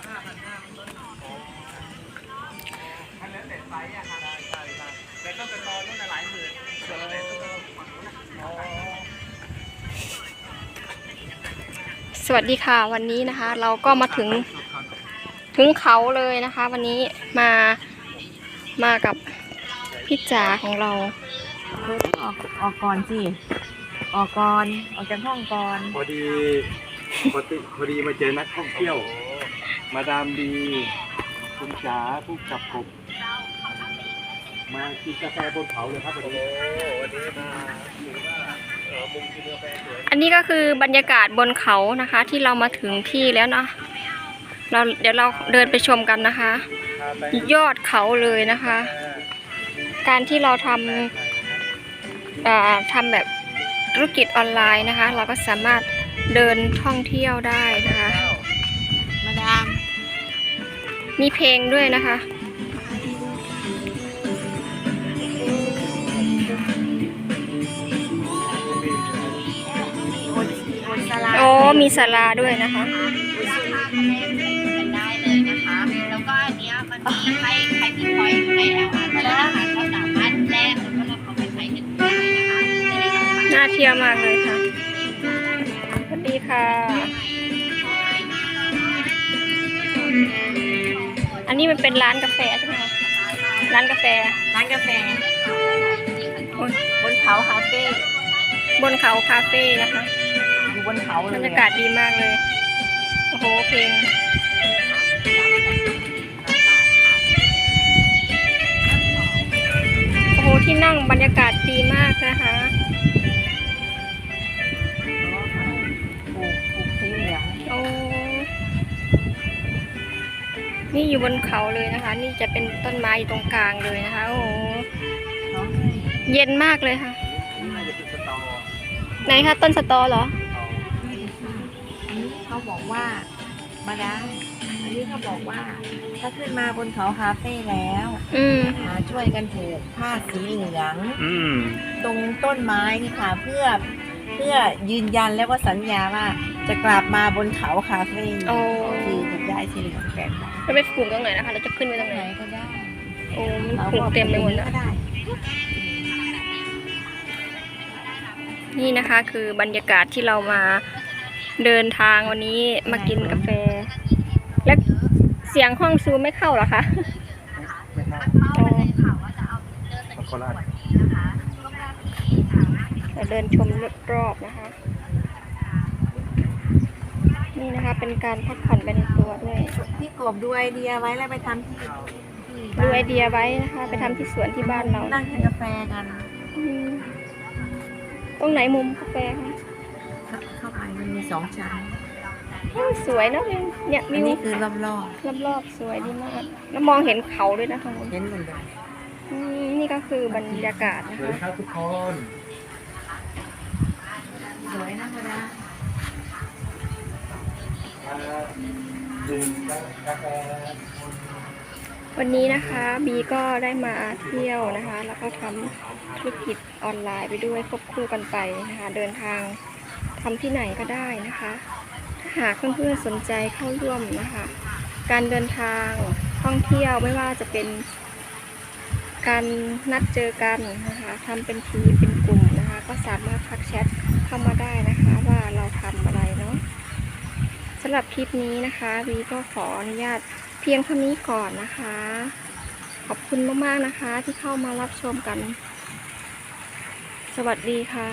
ส์อะครับใช่ใช่ใช่แต่ต้องเป็นตอนนู้นน่ะหลายหมื่นส่วนเราเนี่ยต้องฝั่งนู้นน่ะอ๋อสวัสดีค่ะวันนี้นะคะ เราก็มาถึงถึงเขาเลยนะคะ วันนี้มามากับพี่จ๋าของเราออกออกก่อนสิออกก่อนออกจากห้องก่อน พอดี พอดีพอดีมาเจอนักท่องเที่ยว มาดามดีคุณจ๋าผู้จับกบมากินกาแฟบนเขาเลยครับวันนี้วันนี้มาถือว่าเออมุมกินกาแฟสวยอันนี้ก็คือบรรยากาศบนเขานะคะ ที่เรามาถึงที่แล้วเนาะเราเดี๋ยวเราเดินไปชมกันนะคะ พาไปยอดเขาเลยนะคะ การที่เราทำเอ่อทำแบบธุรกิจออนไลน์นะคะ เราก็สามารถเดินท่องเที่ยวได้นะคะมาดาม มีเพลงด้วยนะคะบนบนสลาโอ้ มีศาลาด้วยนะคะกันได้เลยนะคะ แล้วก็อันเนี้ยมันมีให้ใครมีพอยต์อยู่ในแอลอาร์แล้วนะคะก็สามารถแลกแล้วก็เราเอาไปใช้กันได้นะคะและที่สำคัญน่าเที่ยวมากเลยค่ะ สวัสดีค่ะอั นนี้มันเป็นร้านกาแฟใช่ไหมคะร้านกาแฟ ร้านกาแฟโอ้ยบนเขาคาเฟ่บนเขาคาเฟ่นะคะอยู่บนเขาเลบรยรยากาศดีมากเลย โอ้โหเพลงโอ้โหที่นั่งบรรยากาศดีมากนะคะ นี่อยู่บนเขาเลยนะคะ นี่จะเป็นต้นไม้อยู่ตรงกลางเลยนะคะ โอ้โหเนาะเย็นมากเลยค่ะนี่น่าจะเป็นสตอไหนคะต้นสตอเหรออันนี้เขาบอกว่ามาดามอันนี้เขาบอกว่า ถ้าขึ้นมาบนเขาคาเฟ่แล้ว อืมมาช่วยกันผูกผ้าสีเหลืองอืมตรงต้นไม้นี่ค่ะ เพื่อเพื่อยืนยันแล้วก็สัญญาว่าจะกลับมาบนเขาคาเฟ่โอ้ แปดบาทเราไปปลูกตรงไหนนะคะ เราจะขึ้นไปตรงไหนไหนก็ได้โอ้มันปลูกเต็มไปหมดแล้วก็ได้นี่นะคะ คือบรรยากาศที่เรามาเดินทางวันนี้มากินกาแฟ และเสียงห้องซูมไม่เข้าเหรอคะไม่ใช่อ๋อข่าวว่าจะเอาเดินไปโคราชนะคะก็แรกที่สามารถเราเดินชมรอบๆนะคะ นี่นะคะ เป็นการพักผ่อนไปในตัวด้วยพี่กบดูไอเดียไว้แล้วไปทำที่ที่ดูไอเดียไว้นะคะ ไปทำที่สวนที่บ้านเรานั่งทานกาแฟกันอืมตรงไหนมุมกาแฟคะเข้าไปมันมีสองชั้นโอ้ยสวยเนอะเนี่ยอัวินวนี้คือรอบรอบๆสวยดีมากแล้วมองเห็นเขาด้วยนะคะๆเห็นหมดเลยอืมนี่ก็คือบรรยากาศนะสวัสคะ ดีครับทุกคน สวยนะมาดา มาดื่มกาแฟ วันนี้นะคะบีก็ได้มาเที่ยวนะคะ แล้วก็ทำธุรกิจออนไลน์ไปด้วยควบคู่กันไปนะคะ เดินทางทำที่ไหนก็ได้นะคะ ถ้าหากเพื่อนๆสนใจเข้าร่วมนะคะ การเดินทางท่องเที่ยวไม่ว่าจะเป็น การนัดเจอกันนะคะทำเป็นทีมเป็นกลุ่มนะคะ ก็สามารถทักแชทเข้ามาได้นะคะ ว่าเราทำอะไร หรับคลิปนี้นะคะวีก็ขออนุญาตเพียงเท่านี้ก่อนนะคะ ขอบคุณมากๆนะคะที่เข้ามารับชมกัน สวัสดีค่ะ